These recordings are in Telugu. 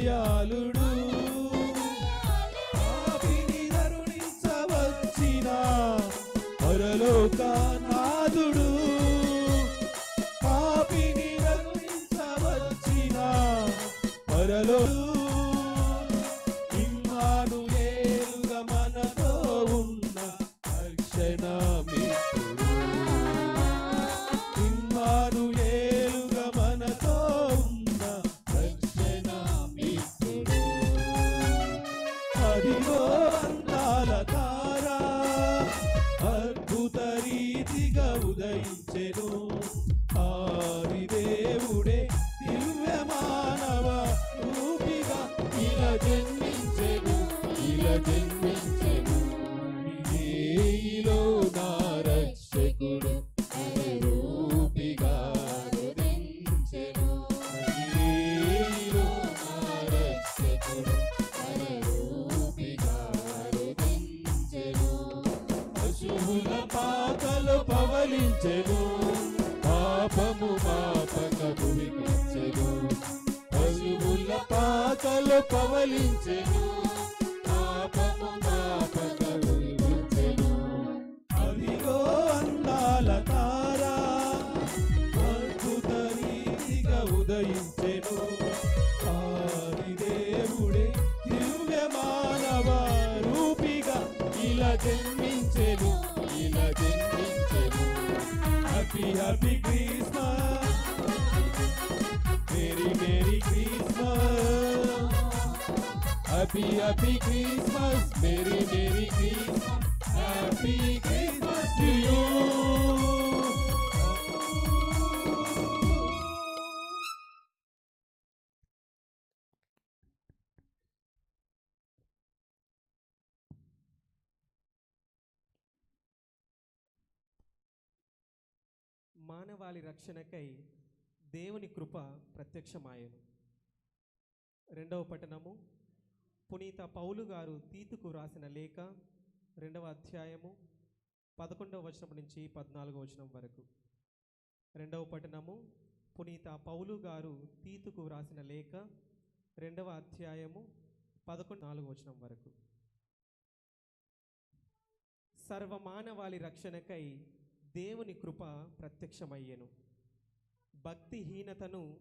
దయాళుడు. పాపిని కరుణించవచ్చిన పరలోకనాథుడు అదిగో అందాల తారా అద్భుత రీతిగా ఉదయించెను. పవలించెను పాపము మాపక భూమికొచ్చెను పశువుల పాకలు పవలించెను పాపము మాపక భూమికొచ్చెను అదిగో అందాల తారా అద్భుత రీతిగా ఉదయించెను. ఆది దేవుడే దివ్య మానవ రూపిగా ఇలా ఇలా జన్మించెను. happy, happy Christmas. Merry, Merry Christmas. Happy, happy Christmas. Merry, Merry Christmas. Happy Christmas to you. మానవాళి రక్షణకై దేవుని కృప ప్రత్యక్షమాయను. రెండవ పట్టణము పునీత పౌలు గారు తీతుకు రాసిన లేఖ రెండవ అధ్యాయము పదకొండవ వచనం నుంచి పద్నాలుగవ వచనం వరకు. రెండవ పట్టణము పునీత పౌలు గారు తీతుకు రాసిన లేఖ రెండవ అధ్యాయము పదకొండు నాలుగవ వచనం వరకు. సర్వమానవాళి రక్షణకై దేవుని కృప ప్రత్యక్షమయ్యెను. భక్తిహీనతను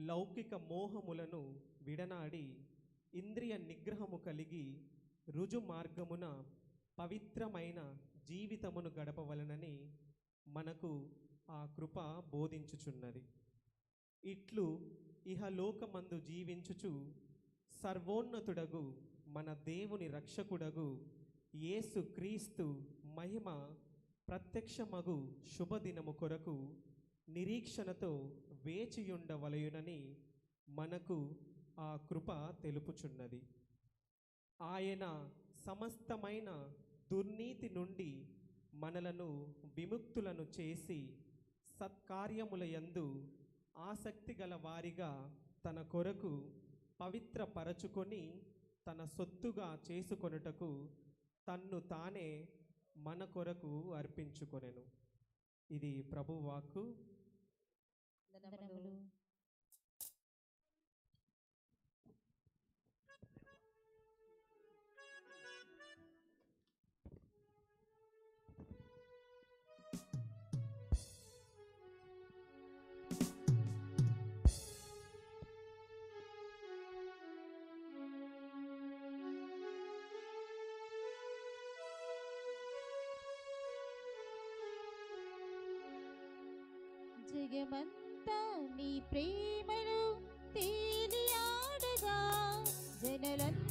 లౌకిక మోహములను విడనాడి ఇంద్రియ నిగ్రహము కలిగి రుజు మార్గమున పవిత్రమైన జీవితమును గడపవలనని మనకు ఆ కృప బోధించుచున్నది. ఇట్లు ఇహలోకమందు జీవించుచు సర్వోన్నతుడగు మన దేవుని రక్షకుడగు యేసు క్రీస్తు మహిమ ప్రత్యక్ష మగు శుభదినము కొరకు నిరీక్షణతో వేచియుండవలయునని మనకు ఆ కృప తెలుపుచున్నది. ఆయన సమస్తమైన దుర్నీతి నుండి మనలను విముక్తులను చేసి సత్కార్యములయందు ఆసక్తి గల వారిగా తన కొరకు పవిత్రపరచుకొని తన సొత్తుగా చేసుకొనుటకు తన్ను తానే మన కొరకు అర్పించుకొనెను. ఇది ప్రభువాక్కు వందనములు నీ ప్రేమను తేలియాడగా జనులంతా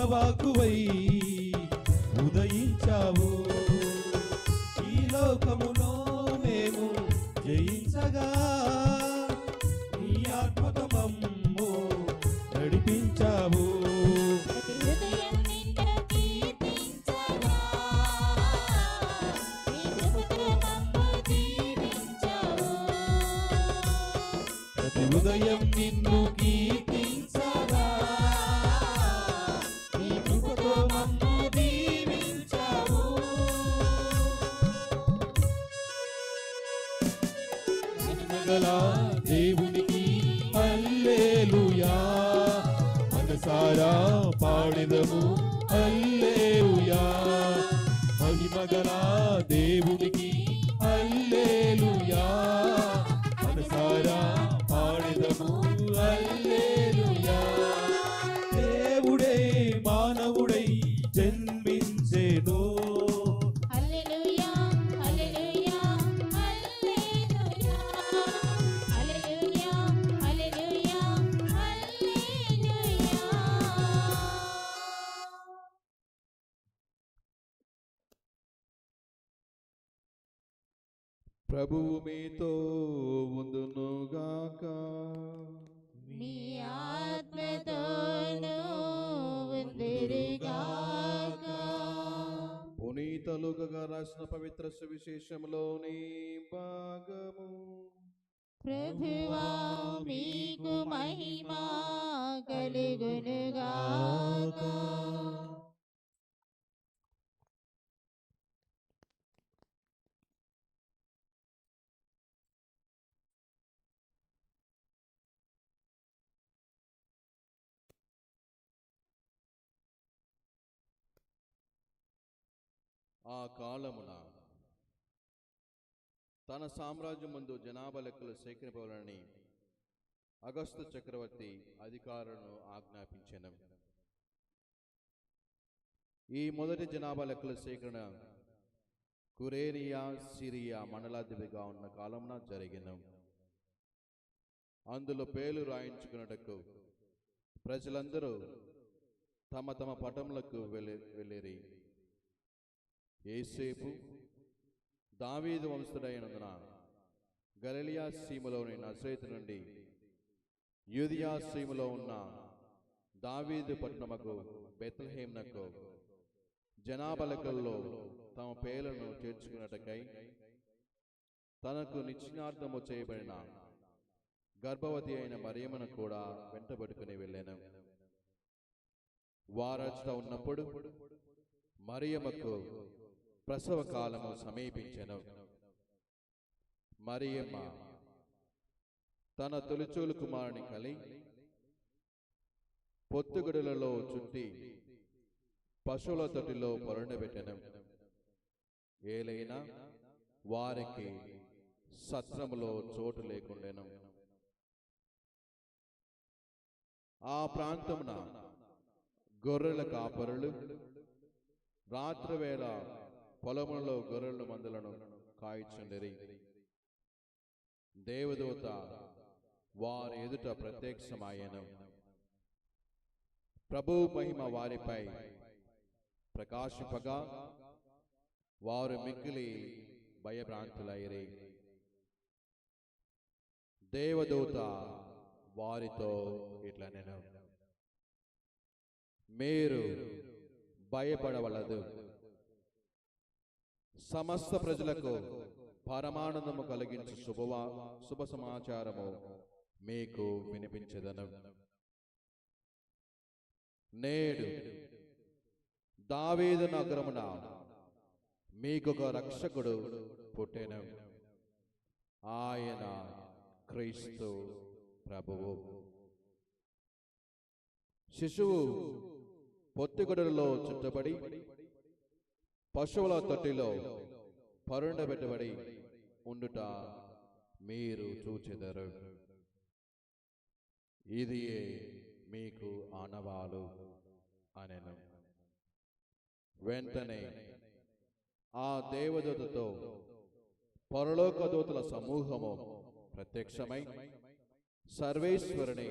జీవవాకువై ఉదయించావు. ఈ లోకములో మేము జయించగా నీ ఆత్మతో మమ్ము నడిపించావు. ప్రతి ఉదయం నిన్ను మహిమగల దేవునికి హల్లెలూయా. మనసారా పాడెదము. ప్రభువు మీతో ఉందునుగాక. మీ ఆత్మతోనూ ఉందిరుగాక. పునీతలుగా రాసిన పవిత్ర సువిశేషంలోని భాగము. ప్రభువా ఆ కాలమున తన సామ్రాజ్యం ముందు జనాభా లెక్కలు సేకరింపవాలని అగస్తు చక్రవర్తి అధికారులను ఆజ్ఞాపించెను. ఈ మొదటి జనాభా లెక్కల సేకరణ కురేరియా సిరియా మండలాధిపతిగా ఉన్న కాలమున జరిగిన. అందులో పేర్లు రాయించుకున్నటకు ప్రజలందరూ తమ తమ పటములకు వెళ్ళి వెళ్ళేరి. ఏసేపు దావీదు వంశుడైనందున గలలియా సీమలోని నజరేతు నుండి యూదియా సీమలో ఉన్న దావీదు పట్టణముకు బెత్లహేమ్నకు జనాభా తమ పేర్లను చేర్చుకున్నటకై తనకు నిశ్చినార్థము చేయబడిన గర్భవతి అయిన మరియమ్మను కూడా వెంటబెట్టుకుని వెళ్ళాను. వారచట ఉన్నప్పుడు మరియమ్మకు ప్రసవ కాలము సమీపించను. మరియమ్మ తన తొలిచూలు కుమారుని కలి పొత్తుగడులలో చుట్టి పశువుల తొట్టిలో పొరండబెట్టెను ఏలైనా వారికి సత్రములో చోటు లేకుండెను. ఆ ప్రాంతమున గొర్రెల కాపరులు రాత్రివేళ పొలములలో గొర్రెల మందులను కాయిచుండిరి. దేవదూత వారి ఎదుట ప్రత్యక్షమాయను. ప్రభు మహిమ వారిపై ప్రకాశింపగా వారు మిక్కిలి భయభ్రాంతులైరి. దేవదూత వారితో ఇట్లా నేను మీరు భయపడవలదు. సమస్త ప్రజలకు పరమానందము కలిగించు శుభవా శుభ సమాచారము మీకు వినిపించదను. నేడు దావీదు నగరమున మీకొక రక్షకుడు పుట్టెను. ఆయన క్రీస్తు ప్రభువు. శిశువు పొత్తిగుడలో చుట్టబడి పశువుల తొట్టిలో పరుండబెట్టబడి ఉండుట మీరు చూచెదరు. ఇది మీకు ఆనవాలు అనెను. వెంటనే ఆ దేవదూతతో పరలోక దూతల సమూహము ప్రత్యక్షమై సర్వేశ్వరుని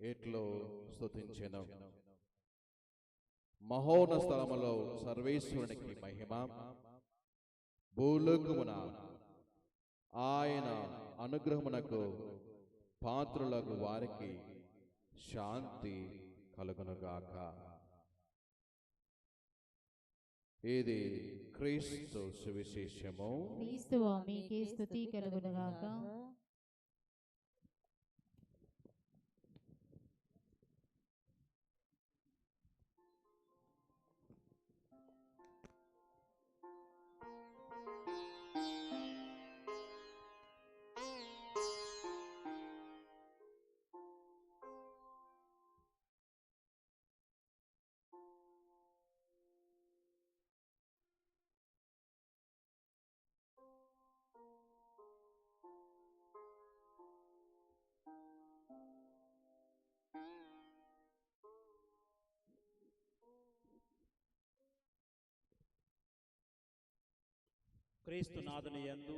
ఎట్లో స్తుతించెను. మహోన స్థలములో సర్వేశ్వరునికి మహిమ. భూలోకమున ఆయన అనుగ్రహమునకు పాత్రులకు వారికి శాంతి కలుగునుగాక. ఇది క్రీస్తు సువిశేషము. క్రీస్తు మీకే స్థుతి కలుగునుగాక. క్రీస్తు నాదుని యందు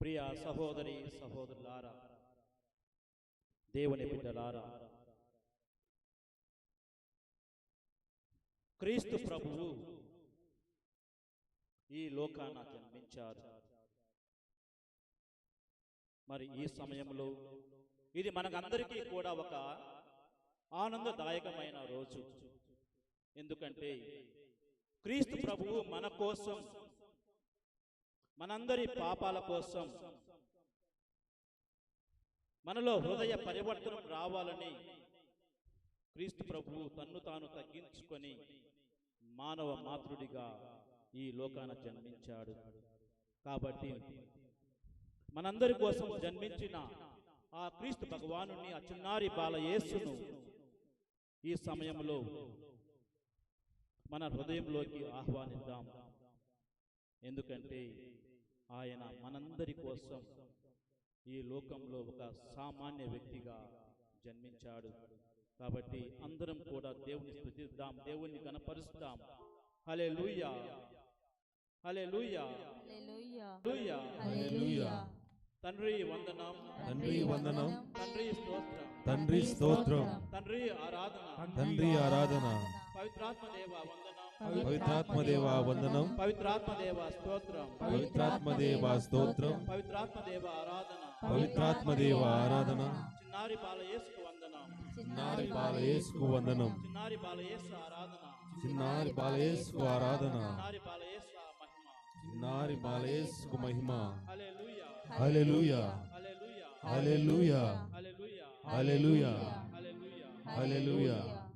ప్రియ సహోదరి సహోదరులారా దేవుని బిడ్డలారా క్రీస్తు ప్రభువు ఈ లోకాన జన్మించారు మరి ఈ సమయంలో ఇది మనకందరికీ కూడా ఒక ఆనందదాయకమైన రోజు. ఎందుకంటే క్రీస్తు ప్రభువు మన కోసం మనందరి పాపాల కోసం మనలో హృదయ పరివర్తనం రావాలని క్రీస్తు ప్రభువు తన్ను తాను తగ్గించుకొని మానవ మాతృడిగా ఈ లోకాన జన్మించాడు. కాబట్టి మనందరి కోసం జన్మించిన ఆ క్రీస్తు భగవాను ఆ చిన్నారి బాల యేసును ఈ సమయంలో మన హృదయంలోకి ఆహ్వానిద్దాం. ఎందుకంటే ఆయన మనందరి కోసం ఈ లోకంలో ఒక సామాన్య వ్యక్తిగా జన్మించాడు. కాబట్టి అందరం కూడా దేవుని స్థుతిద్దాం దేవుణ్ణి కనపరుస్తాం హలే లూయా హలే లూయా లూయా హల్లెలూయా. తండ్రి వందనం. తండ్రి వందనం. తండ్రి స్తోత్రం. తండ్రి స్తోత్రం. తండ్రి ఆరాధన. తండ్రి ఆరాధన. పవిత్రాత్మ దేవ వందనం. పవిత్రాత్మ దేవ వందనం. పవిత్రాత్మ దేవ స్తోత్రం. పవిత్రాత్మ దేవ స్తోత్రం. పవిత్రాత్మ దేవ ఆరాధన. పవిత్రాత్మ దేవ ఆరాధన. చిన్నారి బాల యేసుకు వందనం. చిన్నారి బాలయేసుకు వందనం. చిన్నారి బాల యేసు ఆరాధన. చిన్నారి బాలయేసుకు ఆరాధన. చిన్నారి బాల యేసు Nari Males Kumahima. Hallelujah. Hallelujah. Hallelujah. Hallelujah. Hallelujah. Hallelujah.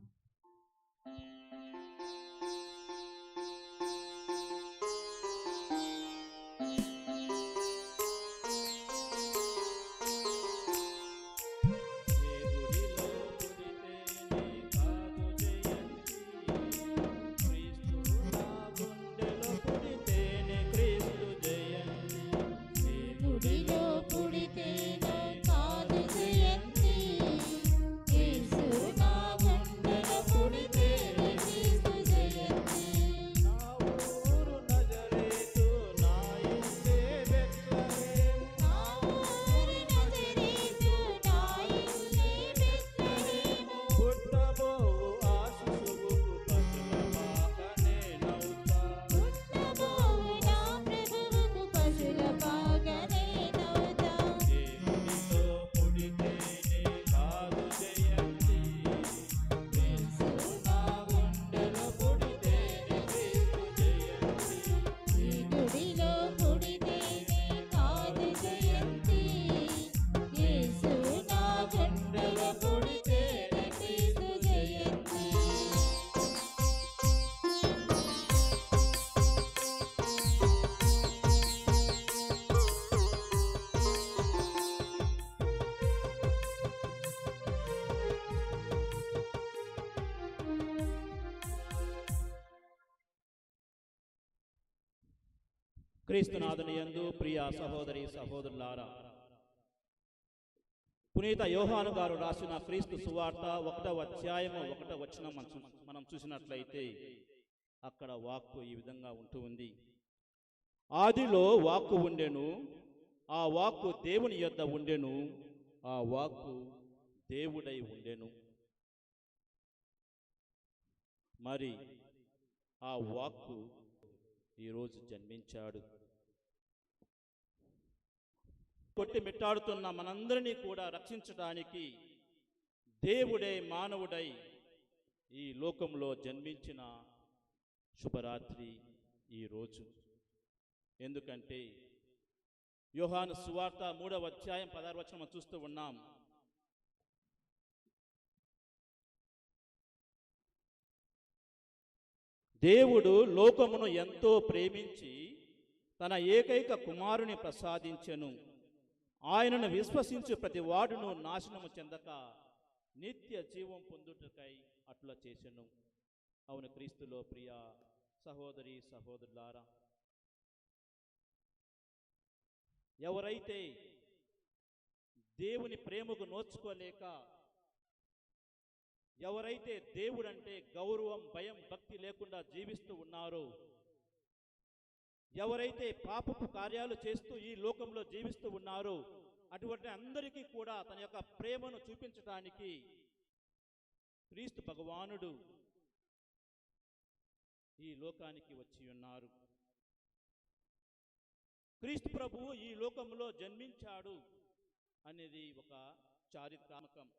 క్రీస్తునాథుని యందు ప్రియ సహోదరి సహోదరులారా పునీత యోహాను గారు రాసిన క్రీస్తు సువార్త ఒకటవ అధ్యాయము ఒకటవ వచ్చిన మనం మనం చూసినట్లయితే అక్కడ వాక్కు ఈ విధంగా ఉంటూ ఉంది. ఆదిలో వాక్కు ఉండెను ఆ వాక్కు దేవుని యొద్ద ఉండెను ఆ వాక్కు దేవుడై ఉండెను. మరి ఆ వాక్కు ఈరోజు జన్మించాడు. కొట్టి మిట్టాడుతున్న మనందరినీ కూడా రక్షించడానికి దేవుడై మానవుడై ఈ లోకంలో జన్మించిన శుభరాత్రి ఈరోజు ఎందుకంటే యోహాను సువార్త మూడవ అధ్యాయం పదార్వచనం చూస్తూ ఉన్నాం. దేవుడు లోకమును ఎంతో ప్రేమించి తన ఏకైక కుమారుని ప్రసాదించెను. ఆయనను విశ్వసించు ప్రతి వాడును నాశనము చెందక నిత్య జీవం పొందుటకై అట్లా చేసెను. అవును క్రీస్తులో ప్రియ సహోదరి సహోదరులారా ఎవరైతే దేవుని ప్రేమకు నోచుకోలేక ఎవరైతే దేవుడంటే గౌరవం భయం భక్తి లేకుండా జీవిస్తూ ఉన్నారో ఎవరైతే పాపపు కార్యాలు చేస్తూ ఈ లోకంలో జీవిస్తూ ఉన్నారో అటువంటి అందరికీ కూడా తన యొక్క ప్రేమను చూపించడానికి క్రీస్తు భగవానుడు ఈ లోకానికి వచ్చి ఉన్నారు. క్రీస్తు ప్రభువు ఈ లోకంలో జన్మించాడు అనేది ఒక చారిత్రాత్మకం.